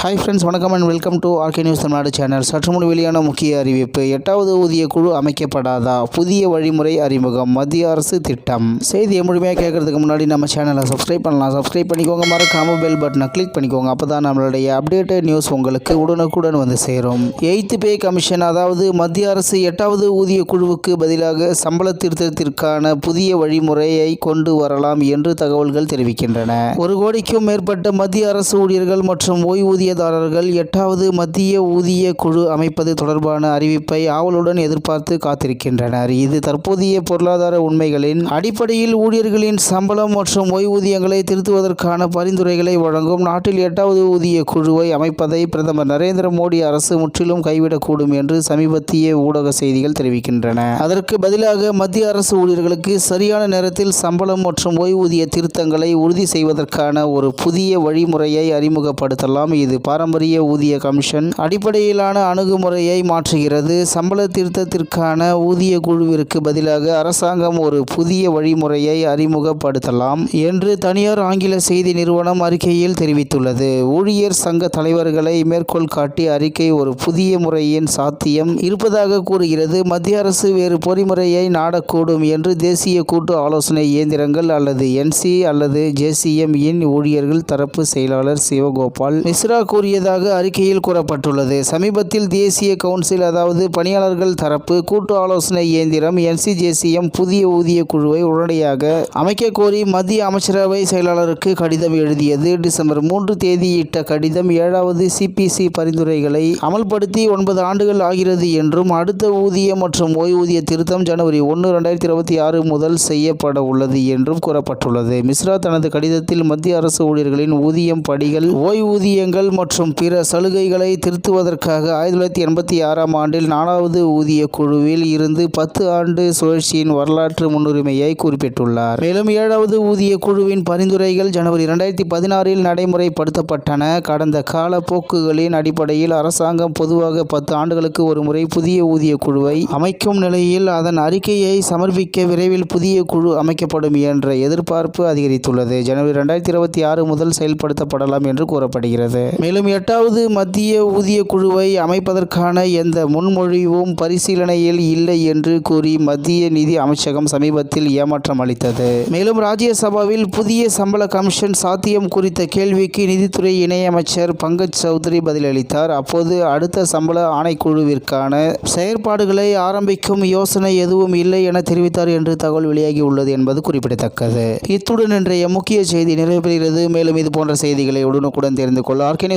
Hi friends வணக்கம் and welcome to RK news Tamil Nadu channel சற்று முன் வெளியான முக்கிய அறிவிப்பு எட்டாவது ஊதிய குழு அமைக்கப்படாதா? புதிய வழிமுறை அறிமுகம் மத்திய அரசு திட்டம். செய்தியை முழுமையாக கேட்கறதுக்கு முன்னாடி நம்ம சேனலை சப்ஸ்கிரைப் பண்ணலாம். சப்ஸ்கிரைப் பண்ணிக்கோங்க மறக்காம பெல் பட்டனை கிளிக் பண்ணிக்கோங்க. அப்போ தான் நம்மளுடைய அப்டேட்டட் நியூஸ் உங்களுக்கு உடனுக்குடன் வந்து சேரும். எய்த்து பே கமிஷன் அதாவது மத்திய அரசு எட்டாவது ஊதிய குழுவுக்கு பதிலாக சம்பள திருத்தத்திற்கான புதிய வழிமுறையை கொண்டு வரலாம் என்று தகவல்கள் தெரிவிக்கின்றன. ஒரு கோடிக்கும் மேற்பட்ட மத்திய அரசு ஊழியர்கள் மற்றும் ஊதியதாரர்கள் எட்டாவது மத்திய ஊதிய குழு அமைப்பது தொடர்பான அறிவிப்பை ஆவலுடன் எதிர்பார்த்து காத்திருக்கின்றனர். இது தற்போதைய பொருளாதார உண்மைகளின் அடிப்படையில் ஊழியர்களின் சம்பளம் மற்றும் ஓய்வூதியங்களை திருத்துவதற்கான பரிந்துரைகளை வழங்கும் நாட்டில் எட்டாவது ஊதிய குழுவை அமைப்பதை பிரதமர் நரேந்திர மோடி அரசு முற்றிலும் கைவிடக்கூடும் என்று சமீபத்திய ஊடக செய்திகள் தெரிவிக்கின்றன. அதற்கு பதிலாக மத்திய அரசு ஊழியர்களுக்கு சரியான நேரத்தில் சம்பளம் மற்றும் ஓய்வூதிய திருத்தங்களை உறுதி செய்வதற்கான ஒரு புதிய வழிமுறையை அறிமுகப்படுத்தலாம். இது பாரம்பரிய ஊதிய கமிஷன் அடிப்படையிலான அணுகுமுறையை மாற்றுகிறது. சம்பள திருத்தத்திற்கான ஊதிய குழுவிற்கு பதிலாக அரசாங்கம் ஒரு புதிய வழிமுறையை அறிமுகப்படுத்தலாம் என்று தனியார் ஆங்கில செய்தி நிறுவனம் அறிக்கையில் தெரிவித்துள்ளது. ஊழியர் சங்க தலைவர்களை மேற்கோள் காட்டி அறிக்கை ஒரு புதிய முறையின் சாத்தியம் இருப்பதாக கூறுகிறது. மத்திய அரசு வேறு பொறிமுறையை நாடக்கூடும் என்று தேசிய கூட்டு ஆலோசனை இயந்திரங்கள் அல்லது என்சி அல்லது ஜேசிஎம் இன் ஊழியர்கள் தரப்பு செயலாளர் சிவகோபால் மிஸ்ரா கூறியதாக அறிக்கையில் கூறப்பட்டுள்ளது. சமீபத்தில் தேசிய கவுன்சில் அதாவது பணியாளர்கள் தரப்பு கூட்டு ஆலோசனை இயந்திரம் என்சிஜேசிஎம் புதிய ஊதிய குழுவை உடனடியாக அமைக்க கோரி மத்திய அமைச்சரவை செயலாளருக்கு கடிதம் எழுதியது. டிசம்பர் மூன்று தேதியிட்ட கடிதம் ஏழாவது சிபிசி பரிந்துரைகளை அமல்படுத்தி ஒன்பது ஆண்டுகள் ஆகிறது என்றும் அடுத்த ஊதிய மற்றும் ஓய்வூதிய திருத்தம் ஜனவரி ஒன்று ரெண்டாயிரத்தி இருபத்தி ஆறு முதல் செய்யப்பட உள்ளது என்றும் கூறப்பட்டுள்ளது. மிஸ்ரா தனது கடிதத்தில் மத்திய அரசு ஊழியர்களின் ஊதியம் படிகள் ஓய்வூதியங்கள் மற்றும் பிற சலுகைகளை திருத்துவதற்காக ஆயிரத்தி தொள்ளாயிரத்தி எண்பத்தி ஆறாம் ஆண்டில் நாலாவது ஊதிய குழுவில் இருந்து பத்து ஆண்டு சுழற்சியின் வரலாற்று முன்னுரிமையை குறிப்பிட்டுள்ளார். மேலும் ஏழாவது ஊதிய குழுவின் பரிந்துரைகள் ஜனவரி இரண்டாயிரத்தி பதினாறில் நடைமுறைப்படுத்தப்பட்டன. கடந்த கால போக்குகளின் அடிப்படையில் அரசாங்கம் பொதுவாக பத்து ஆண்டுகளுக்கு ஒரு முறை புதிய ஊதிய குழுவை அமைக்கும் நிலையில் அதன் அறிக்கையை சமர்ப்பிக்க விரைவில் புதிய குழு அமைக்கப்படும் என்ற எதிர்பார்ப்பு அதிகரித்துள்ளது. ஜனவரி இரண்டாயிரத்தி இருபத்தி ஆறு முதல் செயல்படுத்தப்படலாம் என்று கூறப்படுகிறது. மேலும் எட்டாவது மத்திய ஊதிய குழுவை அமைப்பதற்கான எந்த முன்மொழிவும் பரிசீலனையில் இல்லை என்று கூறி மத்திய நிதி அமைச்சகம் சமீபத்தில் ஏமாற்றம் அளித்தது. மேலும் ராஜ்யசபாவில் புதிய சம்பள கமிஷன் சாத்தியம் குறித்த கேள்விக்கு நிதித்துறை இணையமைச்சர் பங்கஜ் சௌத்ரி பதிலளித்தார். அப்போது அடுத்த சம்பள ஆணைக்குழுவிற்கான செயற்பாடுகளை ஆரம்பிக்கும் யோசனை எதுவும் இல்லை என தெரிவித்தார் என்று தகவல் வெளியாகி உள்ளது என்பது குறிப்பிடத்தக்கது. இத்துடன் இன்றைய முக்கிய செய்தி நிறைவேறுகிறது மேலும் இது போன்ற செய்திகளை உடனுக்குடன் தெரிந்து கொள்ள ஆர்கே